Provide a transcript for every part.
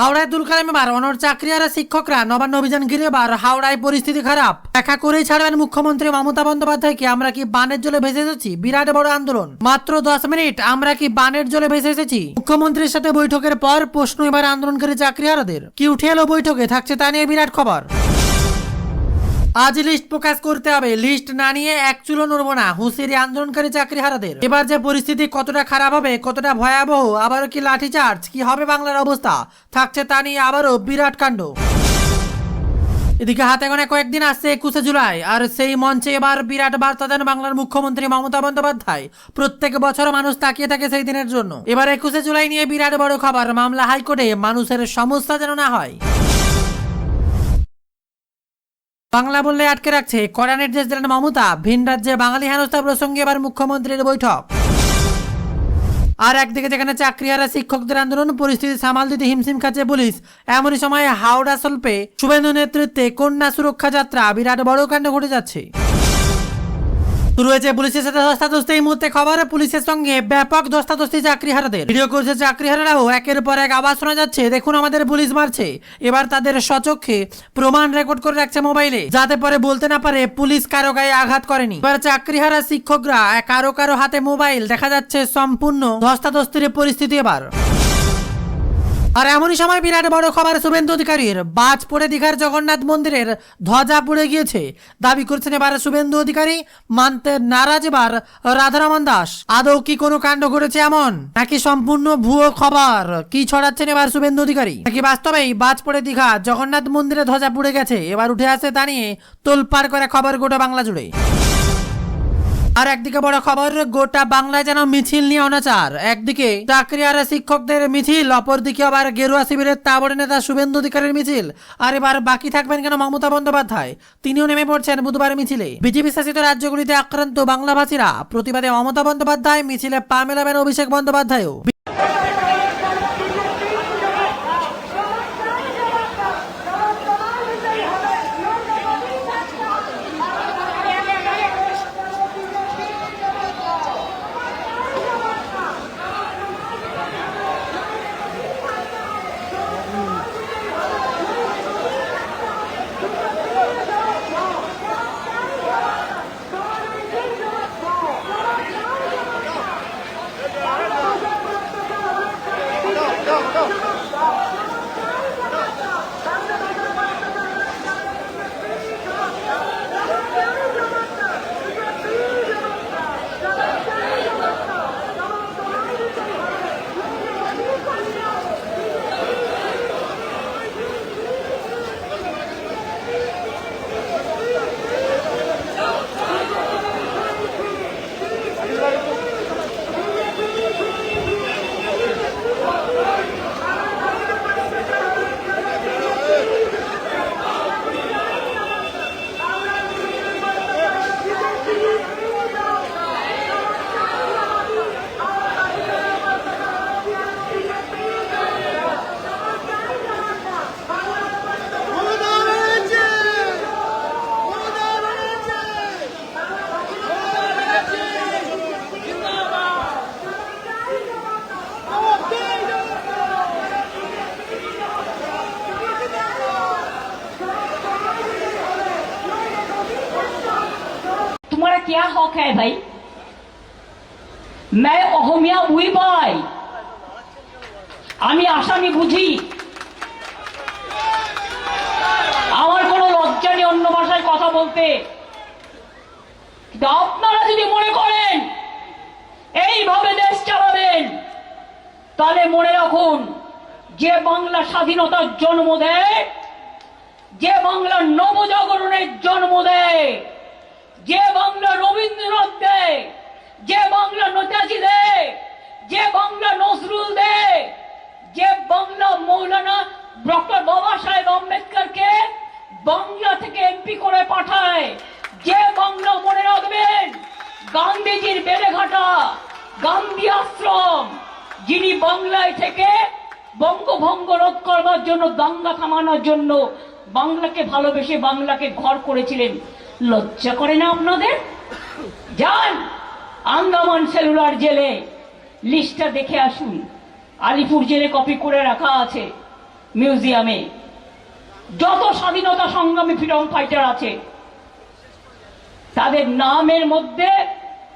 হাওড়ায় তুলকালামে বার, অনর চাকরি আর শিক্ষকরা নবান্ন অভিযান ঘিরে বার, হাওড়ায় পরিস্থিতি খারাপ। দেখা করেই ছাড়বেন মুখ্যমন্ত্রী মমতা বন্দ্যোপাধ্যায়কে, আমরা কি বানের জলে ভেসে এসেছি? বিরাট বড় আন্দোলন। মাত্র দশ মিনিট, আমরা কি বানের জলে ভেসে এসেছি? মুখ্যমন্ত্রীর সাথে বৈঠকের পর প্রশ্ন এবার আন্দোলনকারী চাকরিহারাদের কি উঠে এলো বৈঠকে? থাকছে তা নিয়ে বিরাট খবর। আজ লিস্ট প্রকাশ করতে হবে। লিস্ট না নিয়ে এক চুলো নড়বো না। হুঁশিয়ারি আন্দোলনকারী চাকরি চাকরিহারাদের। এবার যে পরিস্থিতি কতটা খারাপ হবে, কতটা ভয়াবহ, আবারও কি লাঠিচার্জ? কি হবে বাংলার অবস্থা? থাকছে তা নিয়ে আবারও বিরাট কাণ্ড। এদিকে হাতে গোনা কয়েকদিন আসছে একুশে জুলাই, আর সেই মঞ্চে এবার বিরাট বার্তা দেন বাংলার মুখ্যমন্ত্রী মমতা বন্দ্যোপাধ্যায়। প্রত্যেক বছর মানুষ তাকিয়ে থাকে সেই দিনের জন্য। এবার একুশে জুলাই নিয়ে বিরাট বড় খবর। মামলা হাইকোর্টে মানুষের সমস্যা যেন না হয়। বাংলা বললে আটকে রাখছে। কড়া নির্দেশ দিলেন মমতা। ভিন রাজ্যে বাঙালি হেনস্থা প্রসঙ্গে এবার মুখ্যমন্ত্রীর বৈঠক। আর একদিকে যেখানে চাকরিহারা শিক্ষকদের আন্দোলন, পরিস্থিতি সামাল দিতে হিমশিম খাচ্ছে পুলিশ। এমনই সময় হাওড়া, সল্পে শুভেন্দু নেতৃত্বে কন্যা সুরক্ষা যাত্রা। বিরাট বড় কাণ্ড ঘটে যাচ্ছে। শুরু পুলিশের সাথে ধস্তাধস্তি। এই মুহূর্তে খবর, পুলিশের সঙ্গে ব্যাপক ধস্তাধস্তি চাকরিহারাদের ভিডিও করছে চাকরিহারারাও একের পর এক আওয়াজ শোনা যাচ্ছে। দেখুন, আমাদের পুলিশ মারছে। এবার তাদের সচক্ষে প্রমাণ রেকর্ড করে রাখছে মোবাইলে। যাতে পরে বলতে না পারে পুলিশ কারও গায়ে আঘাত করেনি। এবার চাকরিহারা শিক্ষকরা কারও কারও হাতে মোবাইল। দেখা যাচ্ছে সম্পূর্ণ ধস্তাধস্তির পরিস্থিতি এবার। আর এমনই সময় বিরাট বড় খবর শুভেন্দু অধিকারীর। বাজ পড়ে দীঘার জগন্নাথ মন্দিরের ধ্বজা পুড়ে গিয়েছে। দাবি করছেন এবার শুভেন্দু অধিকারী মানতে নারাজ এবার রাধারমন দাস। আদৌ কি কোনো কাণ্ড ঘটেছে এমন? নাকি সম্পূর্ণ ভুয়ো খবর? কি ছড়াচ্ছেন এবার শুভেন্দু অধিকারী? নাকি বাস্তবেই বাজ পড়ে দীঘা জগন্নাথ মন্দিরে ধ্বজা পুড়ে গেছে? এবার উঠে আসে তা নিয়ে তোলপাড় করে খবর গোটা বাংলা জুড়ে। আর একদিকে বড় খবর, গোটা বাংলায় যেন মিছিল নিয়ে অনাচার। একদিকে চাকরি আর শিক্ষকদের মিছিল, অপরদিকে আবার গেরুয়া শিবিরের তাবড়ে নেতা শুভেন্দু অধিকারের মিছিল। আর এবার বাকি থাকবেন কেন মমতা বন্দ্যোপাধ্যায়? তিনিও নেমে পড়ছেন বুধবার মিছিলে। বিজেপি শাসিত রাজ্যগুলিতে আক্রান্ত বাংলাভাষীরা প্রতিবাদে মমতা বন্দ্যোপাধ্যায় মিছিলে পা মেলাবেন অভিষেক বন্দ্যোপাধ্যায়ও। क्या हक है भाई मैं অহমিয়া উই পাই আমি আসামি বুঝি আমার কোনো লজ্জা নেই অন্য ভাষায় কথা বলতে কিন্তু আপনারা যদি মনে করেন এইভাবে দেশ চালাবেন তাহলে মনে রাখুন যে বাংলা স্বাধীনতার জন্ম দেয় যে বাংলা নবজাগরণের জন্ম দেয় যে বাংলা রবীন্দ্রনাথ দেয় যে বাংলা নেতাজি দেয় যে বাংলা নজরুল দেয় যে বাংলা মৌলানা ডক্টর বাবা সাহেব আম্বেদকরকে বাংলা থেকে এমপি করে পাঠায়। যে বাংলা মনে রাখবেন, গান্ধীজির বেলেঘাটা গান্ধী আশ্রম, যিনি বাংলায় থেকে বঙ্গভঙ্গ রোধ করবার জন্য দাঙ্গা থামানোর জন্য বাংলাকে ভালোবেসে বাংলাকে ঘর করেছিলেন। লজ্জা করে না আপনাদের? যান, আন্দামান সেলুলার জেলে লিস্টটা দেখে আসুন। আলিপুর জেলে কপি করে রাখা আছে মিউজিয়ামে। যত স্বাধীনতা সংগ্রামী ফ্রিডম ফাইটার আছে, তাদের নামের মধ্যে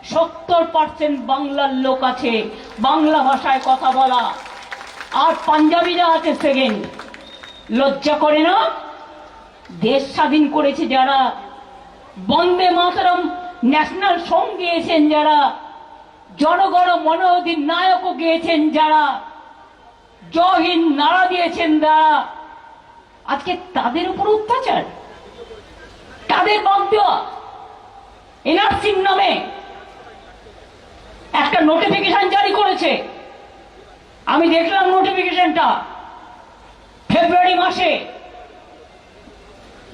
সত্তর পার্সেন্ট বাংলার লোক আছে। বাংলা ভাষায় কথা বলা। আর পাঞ্জাবিরা আছে সেকেন্ড। লজ্জা করে না? দেশ স্বাধীন করেছে যারা বন্দে মাতরম ন্যাশনাল সং গিয়েছেন যারা, জনগণ মনোধিন নায়কও গিয়েছেন যারা জহিন নাড়া দিয়েছেন যারা আজকে তাদের উপর অত্যাচার, তাদের বাদ দেওয়া এনআরসির নামে একটা নোটিফিকেশন জারি করেছে। আমি দেখলাম নোটিফিকেশনটা ফেব্রুয়ারি মাসে,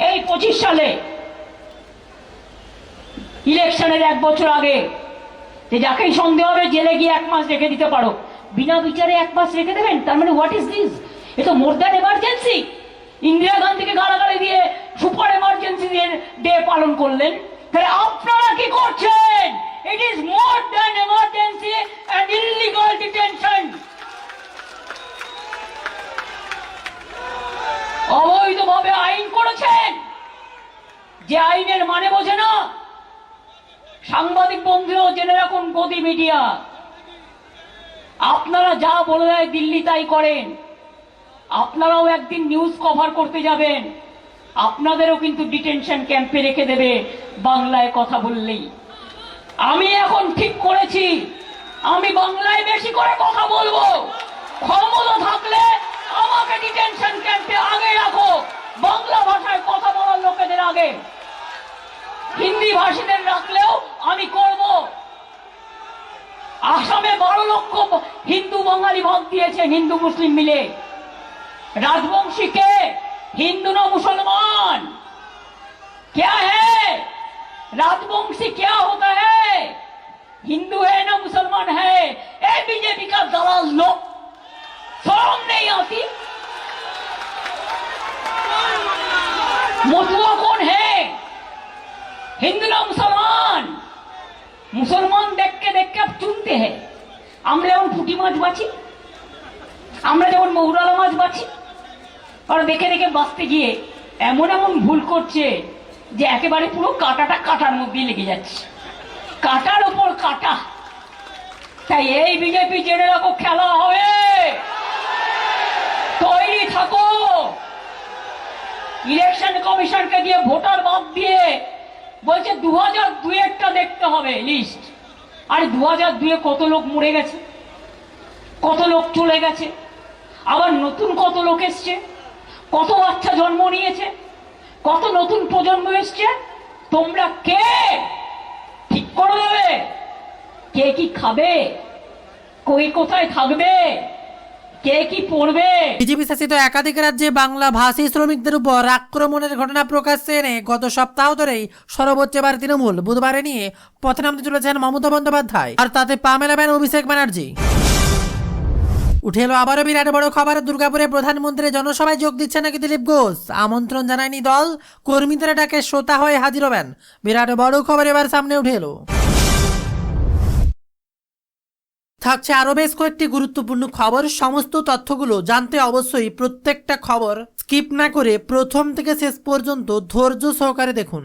এই পঁচিশ সালে ইলেকশনের এক বছর আগে। যে যাকেই সন্দেহ হবে, জেলে গিয়ে এক মাস রেখে দিতে পারো। বিনা বিচারে এক মাস রেখে দেবেন? তার মানে হোয়াট ইজ দিস এ তো মোর দ্যান এমার্জেন্সি ইন্দিরা গান্ধীকে গালাগালি দিয়ে সুপার এমার্জেন্সি দিয়ে ডে পালন করলেন। তাহলে আপনারা কি করছেন? It is more than emergency and illegal detention অবৈধভাবে আইন করেছেন। যে আইনের মানে বোঝে না। সাংবাদিক বন্ধুরাও জেনে রাখুন গদি মিডিয়া। আপনারা যা বলে দেয় দিল্লি তাই করেন। আপনারাও একদিন নিউজ কভার করতে যাবেন। আপনাদেরও কিন্তু ডিটেনশন ক্যাম্পে রেখে দেবে বাংলায় কথা বললেই। আমি এখন ঠিক করেছি। আমি বাংলায় বেশি করে কথা বলব। ক্ষমতা থাকলে আমাকে ডিটেনশন ক্যাম্পে আগে রাখো। বাংলা ভাষায় কথা বলার লোকেদের আগে। হিন্দি ভাষীদের রাখলেও আমি করব আসামে বারো লক্ষ হিন্দু বাঙালি ভাগ দিয়েছে হিন্দু মুসলিম মিলে राजवंशी के हिंदू ना मुसलमान क्या है राजवंशी क्या होता है हिंदू है ना मुसलमान है ए बीजेपी का दलाल लोग शर्म नहीं आती मथुआ कौन है हिंदू ना मुसलमान মুসলমান দেখকে দেখকে আপ চুনতে হ্যাঁ আমরা যেমন পুঁটি মাছ বাছি আমরা যেমন মৌরালা মাছ বাছি আর দেখে দেখে বাঁচতে গিয়ে এমন এমন ভুল করছে যে একেবারে পুরো কাঁটাটা কাটার মধ্যেই লেগে যাচ্ছে কাটার ওপর কাটা তাই এই বিজেপি জেনে রাখো খেলা হবে তৈরি থাকো ইলেকশন কমিশনকে দিয়ে ভোটার বাদ দিয়ে বলছে দু হাজার দুয়েরটা দেখতে হবে লিস্ট আর দু হাজার দুয়ে কত লোক মরে গেছে? কত লোক চলে গেছে? আবার নতুন কত লোক এসছে? কত বাচ্চা জন্ম নিয়েছে? কত নতুন প্রজন্ম এসছে? তোমরা কে? ঠিক করে দেবে। কে কি খাবে? কই কোথায় থাকবে? বন্দ্যোপাধ্যায় আর তাতে পা মেলাবেন অভিষেক ব্যানার্জি। আবারও বিরাট বড় দুর্গাপুরে প্রধানমন্ত্রী জনসভায় যোগ দিচ্ছে নাকি দিলীপ ঘোষ? আমন্ত্রণ জানায়নি দল। কর্মীদের ডাকে শ্রোতা হয়ে হাজির হবেন। বিরাট বড় খবর এবার সামনে উঠে এলো। থাকছে আরও বেশ কয়েকটি গুরুত্বপূর্ণ খবর। সমস্ত তথ্যগুলো জানতে অবশ্যই প্রত্যেকটা খবর স্কিপ না করে প্রথম থেকে শেষ পর্যন্ত ধৈর্য সহকারে দেখুন।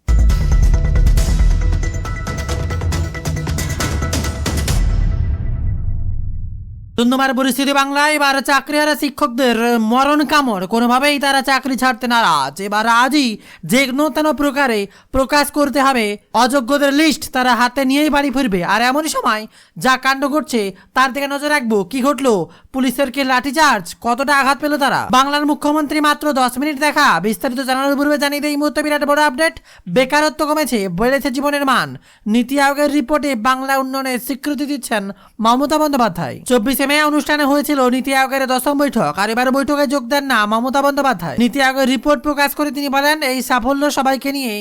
ধন্যবাদ পরিস্থিতি বাংলায়, এবার চাকরিহারা শিক্ষকদের মরণ কামড়। কোনোভাবেই তারা চাকরি ছাড়তে নারাজ। এবার আজই যে নতুন প্রকারে প্রকাশ করতে হবে। অযোগ্যদের লিস্ট তারা হাতে নিয়েই বাড়ি ফিরবে। আর এমনই সময় যা কাণ্ড ঘটছে, তার দিকে নজর রাখব। কি ঘটলো? পুলিশের কি লাঠিচার্জ? কতটা আঘাত পেল তারা? বাংলার মুখ্যমন্ত্রী মাত্র দশ মিনিট দেখা। বিস্তারিত জানানোর পূর্বে জানিয়ে এই মুহূর্তে বিরাট বড় আপডেট। বেকারত্ব কমেছে, বেড়েছে জীবনের মান। নীতি আয়োগের রিপোর্টে বাংলা উন্নয়নের স্বীকৃতি দিচ্ছেন মমতা বন্দ্যোপাধ্যায়। চব্বিশে মে অনুষ্ঠানে হয়েছিল নীতি আয়োগের দশম বৈঠক, আর এবার বৈঠকে যোগ দেন না মমতা বন্দ্যোপাধ্যায়। নীতি আয়োগের রিপোর্ট প্রকাশ করে তিনি বলেন, এই সাফল্য সবাইকে নিয়ে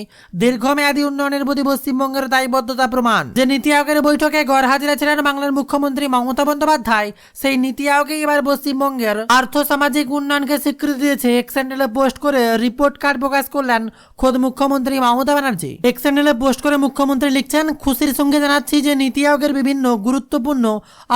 দীর্ঘমেয়াদী উন্নয়নের প্রতি পশ্চিমবঙ্গের দায়বদ্ধতা প্রমাণ। যে নীতি আয়োগের বৈঠকে গড় হাজিরা ছিলেন বাংলার মুখ্যমন্ত্রী মমতা বন্দ্যোপাধ্যায়, সেই নীতি আয়োগে এবার পশ্চিমবঙ্গের আর্থ সামাজিক উন্নয়নকে স্বীকৃতি দিয়েছে এক্স হ্যান্ডেলে পোস্ট করে রিপোর্ট কার্ড প্রকাশ করলেন খোদ মুখ্যমন্ত্রী মমতা ব্যানার্জি। এক্স হ্যান্ডেলে পোস্ট করে মুখ্যমন্ত্রী লিখছেন, খুশির সঙ্গে জানাচ্ছি যে নীতি আয়োগের বিভিন্ন গুরুত্বপূর্ণ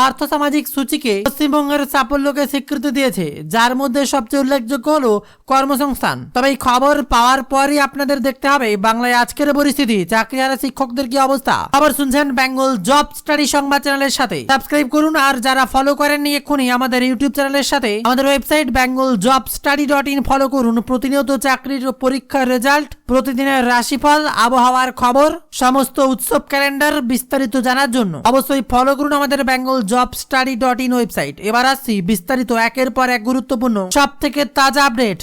আর্থ সামাজিক সূচিকে পশ্চিমবঙ্গের সাফল্যকে স্বীকৃতি দিয়েছে, যার মধ্যে সবচেয়ে উল্লেখযোগ্য হলো কর্মসংস্থান। তবে এই খবর পাওয়ার পরই আপনাদের দেখতে হবে বাংলায় আজকের পরিস্থিতি। চাকরি চাকরিহারা শিক্ষকদের কি অবস্থা? খবর শুনছেন বেঙ্গল জব স্টাডি সংবাদ চ্যানেলের সাথে। সাবস্ক্রাইব করুন আর যারা ফলো করেননি এক্ষুনি আমাদের ইউটিউব চ্যানেলের সাথে আমাদের website Bengal job study dot in follow করুন। প্রতিনিয়ত চাকরির পরীক্ষার রেজাল্ট প্রতিদিনের রাশিফল, আবহাওয়ার খবর, সমস্ত উৎসব ক্যালেন্ডার বিস্তারিত জানার জন্য অবশ্যই ফলো করুন আমাদের Bengal job study dot in website এবার আসছি বিস্তারিত একের পর এক গুরুত্বপূর্ণ সব থেকে তাজা আপডেট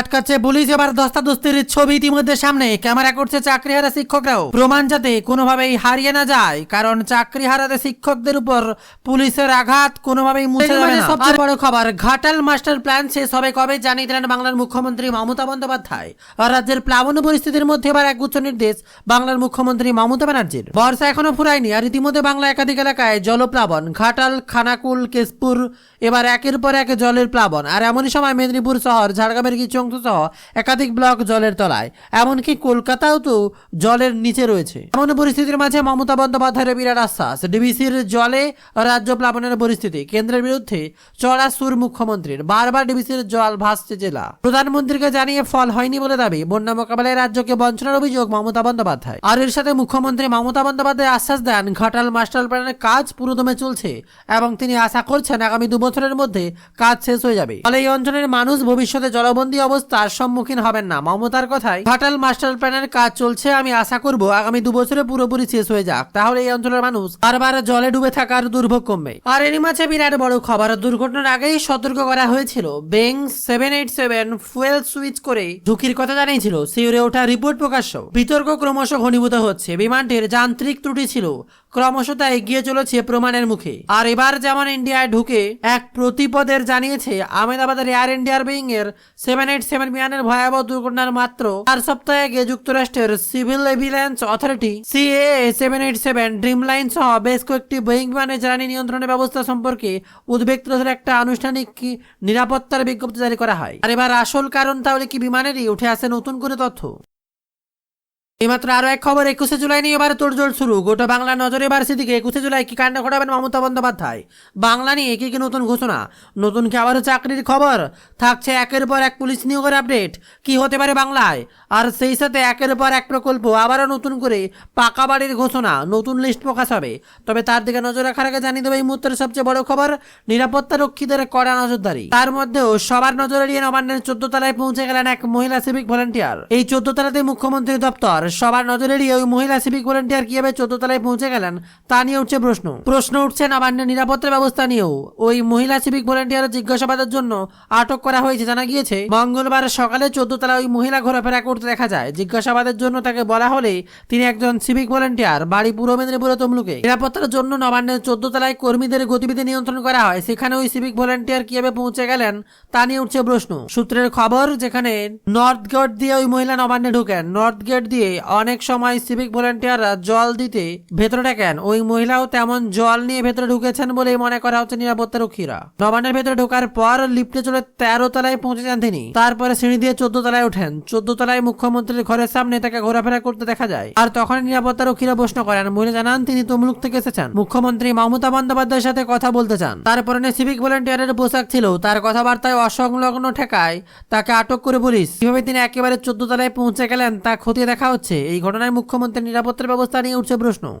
আটকাচ্ছে পুলিশ এবার দস্তাদস্তির ছবি ইতিমধ্যে সামনে। ক্যামেরা করছে চাকরিহারা শিক্ষকরাও। প্রমাণ যাতে কোনোভাবেই হারিয়ে না যায় কারণ শিক্ষকদের উপর পুলিশের আঘাত কোনোভাবেই মুছে যাবে না। সবচেয়ে বড় খবর ঘাটাল মাস্টার প্ল্যান শেষ হবে কবে জানিয়ে দিলেন বাংলার মুখ্যমন্ত্রী মমতা বন্দ্যোপাধ্যায়। রাজ্যের প্লাবন পরিস্থিতির মধ্যে এবার এক গুচ্ছ নির্দেশ বাংলার মুখ্যমন্ত্রী মমতা ব্যানার্জির। বর্ষা এখনও ফুরায়নি আর ইতিমধ্যে বাংলা একাধিক এলাকায় জলপ্লাবন ঘাটাল খানাকুল কেশপুর এবার একের পর এক জলের প্লাবন। আর এমনই সময় মেদিনীপুর শহর ঝাড়গ্রামের কিছু অংশ সহ একাধিক ব্লক জলের তলায়, এমনকি কলকাতাও তো জলের নিচে রয়েছে। এমন পরিস্থিতির মাঝে মমতা বন্দ্যোপাধ্যায়ের বিরাট আশ্বাস, ডিবিসির জলে রাজ্য প্লাবনের পরিস্থিতি, কেন্দ্রের বিরুদ্ধে চড়া সুর মুখ্যমন্ত্রীর, বারবার ডিবিসির জল ভাসছে জেলা। প্রধানমন্ত্রীকে জানিয়ে ফল হয়নি বলে দাবি, বন্যা মোকাবেলায় রাজ্যকে বঞ্চনার অভিযোগ মমতা বন্দ্যোপাধ্যায়। আর এর সাথে মুখ্যমন্ত্রী মমতা বন্দ্যোপাধ্যায় আশ্বাস দেন, ঘাটাল মাস্টার প্ল্যানের কাজ পুরোদমে চলছে এবং তিনি আশা করছেন আগামী দু বছরের মধ্যে কাজ শেষ হয়ে যাবে। ফলে এই অঞ্চলের মানুষ ভবিষ্যতে জলবন্দী অবস্থার সম্মুখীন হবেন না। মমতার কথায় ঘাটাল মাস্টার প্ল্যানের কাজ চলছে, আমি আশা করব আগামী দু বছরে পুরোপুরি শেষ হয়ে যাক। তাহলে এই অঞ্চলের মানুষ বারবার জলে ডুবে থাকার দুর্ভোগ কমবে। আর এরই মাঝে বিরাট বড় খবর, দুর্ঘটনার আগেই সতর্ক করা হয়েছিল। Boeing seven eight seven fuel switch করে ঝুঁকির কথা জানিয়েছিল। শিউরে ওঠা রিপোর্ট প্রকাশ্য। বিতর্ক ক্রমশ ঘনীভূত হচ্ছে। বিমানটির যান্ত্রিক ত্রুটি ছিল। ক্রমশ তা এগিয়ে চলেছে প্রমাণের মুখে। আর এবার যেমন ইন্ডিয়ায় ঢুকে এক প্রতিপদের জানিয়েছে আহমেদাবাদের এয়ার ইন্ডিয়ার বিং এর সেভেন এইট সেভেন বিমানের ভয়াবহ দুর্ঘটনার মাত্র চার সপ্তাহ আগে যুক্তরাষ্ট্রের civil এভিলেন্স authority CA seven eight seven Dreamliner সহ বেশ কয়েকটি বোয়িং বিমানের জ্বালানি নিয়ন্ত্রণের ব্যবস্থা সম্পর্কে উদ্বেগ তুলে একটা আনুষ্ঠানিক নিরাপত্তার বিজ্ঞপ্তি জারি করা হয়। আর এবার আসল কারণ তাহলে কি বিমানেরই? উঠে আসে নতুন করে তথ্য। এইমাত্র আরও এক খবর, একুশে জুলাই নিয়ে এবার তোড়জোড় শুরু। গোটা বাংলা নজরে এবার সেদিকে। একুশে জুলাই কি কাণ্ড ঘটাবেন মমতা বন্দ্যোপাধ্যায়? বাংলা নিয়ে কি কি নতুন ঘোষণা? নতুন কি আবারও চাকরির খবর? থাকছে একের পর এক পুলিশ নিয়োগের আপডেট কি হতে পারে বাংলায়? আর সেই সাথে একের পর এক প্রকল্প আবারও নতুন করে পাকা বাড়ির ঘোষণা। নতুন লিস্ট প্রকাশ হবে। তবে তার দিকে নজর রাখার আগে জানিয়ে দেবো এই মুহূর্তের সবচেয়ে বড় খবর, নিরাপত্তা রক্ষীদের কড়া নজরদারি। তার মধ্যেও সবার নজর এড়িয়ে নবান্নের চোদ্দ তলায় পৌঁছে গেলেন এক মহিলা সিভিক ভলেন্টিয়ার এই চোদ্দ তলাতে মুখ্যমন্ত্রী দপ্তর। সবার নজর এড়িয়ে ওই মহিলা সিভিক ভলেন্টিয়ার কীভাবে চোদ্দ তলায় পৌঁছে গেলেন, তা নিয়ে উঠছে প্রশ্ন। প্রশ্ন উঠছে নবান্নের নিরাপত্তা ব্যবস্থা নিয়েও। ওই মহিলা সিভিক ভলেন্টিয়ারের জিজ্ঞাসাবাদের জন্য আটক করা হয়েছে, জানা গিয়েছে, মঙ্গলবার সকালে চোদ্দ ওই মহিলা ঘোরাফেরা করতে দেখা যায়। জিজ্ঞাসাবাদের জন্য তাকে বলা হলে তিনি একজন সিভিক ভলেন্টিয়ার, বাড়ি পূর্ব মেদিনীপুরে তমলুকে। নিরাপত্তার জন্য নবান্নের চোদ্দ তলায় কর্মীদের গতিবিধি নিয়ন্ত্রণ করা হয়, সেখানে ওই সিভিক ভলেন্টিয়ার কীভাবে পৌঁছে গেলেন, তা নিয়ে উঠছে প্রশ্ন। সূত্রের খবর, যেখানে নর্থ গেট দিয়ে ওই মহিলা নবান্নে ঢুকেন। নর্থ গেট দিয়ে অনেক সময় সিভিক ভলেন্টিয়াররা জল দিতে ভেতরে ঢাকেন ওই মহিলাও তেমন জল নিয়ে ভেতরে ঢুকেছেন বলেই মনে করা হচ্ছে নিরাপত্তা রক্ষীরা নবান্নের ভেতরে ঢোকার পর লিফটে চলে তেরো তলায় পৌঁছে যান তিনি। তারপরে সিঁড়ি দিয়ে চোদ্দ তলায় ওঠেন। চোদ্দ তলায় মুখ্যমন্ত্রীর ঘরের সামনে তাকে ঘোরাফেরা করতে দেখা যায়। আর তখন নিরাপত্তা রক্ষীরা প্রশ্ন করেন, মহিলা জানান, তিনি তমলুক থেকে এসেছেন। মুখ্যমন্ত্রী মমতা বন্দ্যোপাধ্যায়ের সাথে কথা বলতে চান। তারপরে সিভিক ভলেন্টিয়ারের পোশাক ছিল। তার কথাবার্তায় অসংলগ্ন ঠেকায় তাকে আটক করে পুলিশ। কীভাবে তিনি একেবারে চোদ্দ তলায় পৌঁছে গেলেন তা খতিয়ে দেখা হচ্ছে এই ঘটনায় মুখ্যমন্ত্রীর নিরাপত্তার ব্যবস্থা নিয়ে উঠছে প্রশ্ন।